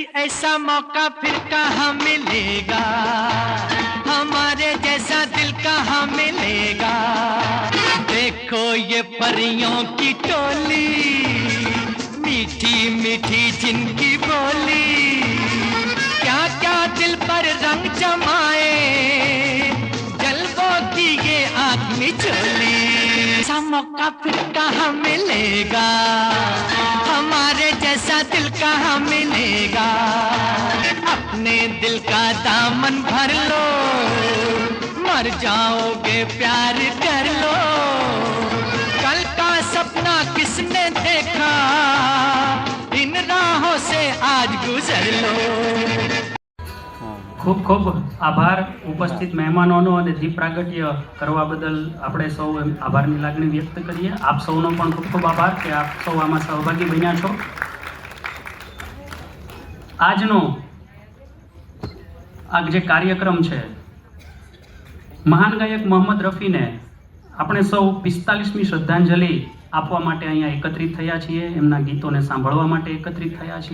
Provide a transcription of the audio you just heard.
ऐसा मौका फिर कहाँ मिलेगा? हमारे जैसा दिल कहाँ मिलेगा? देखो ये परियों की टोली, मीठी मीठी जिनकी बोली। क्या क्या दिल पर रंग जमाए, जलवों की ये आदमी चोली। ऐसा मौका फिर कहाँ मिलेगा? कहाँ मिलेगा अपने दिल का दामन भर लो मर जाओगे प्यार कर लो कल का सपना किसने देखा इन राहों से आज गुजर लो ખૂબ ખૂબ આભાર ઉપસ્થિત મહેમાનોનો અને દીપ પ્રાગટ્ય કરવા બદલ આપણે સૌ એમ આભારની લાગણી વ્યક્ત કરીએ આપ સૌનો પણ ખૂબ ખૂબ આભાર કે આપ સૌ આમાં સહભાગી બન્યા છો આજનો આ જે કાર્યક્રમ છે, મહાન ગાયક મોહમ્મદ રફીને આપણે સૌ પિસ્તાલીસમી શ્રદ્ધાંજલિ આપવા માટે અહીંયા એકત્રિત થયા છીએ. એમના ગીતોને સાંભળવા માટે એકત્રિત થયા છીએ.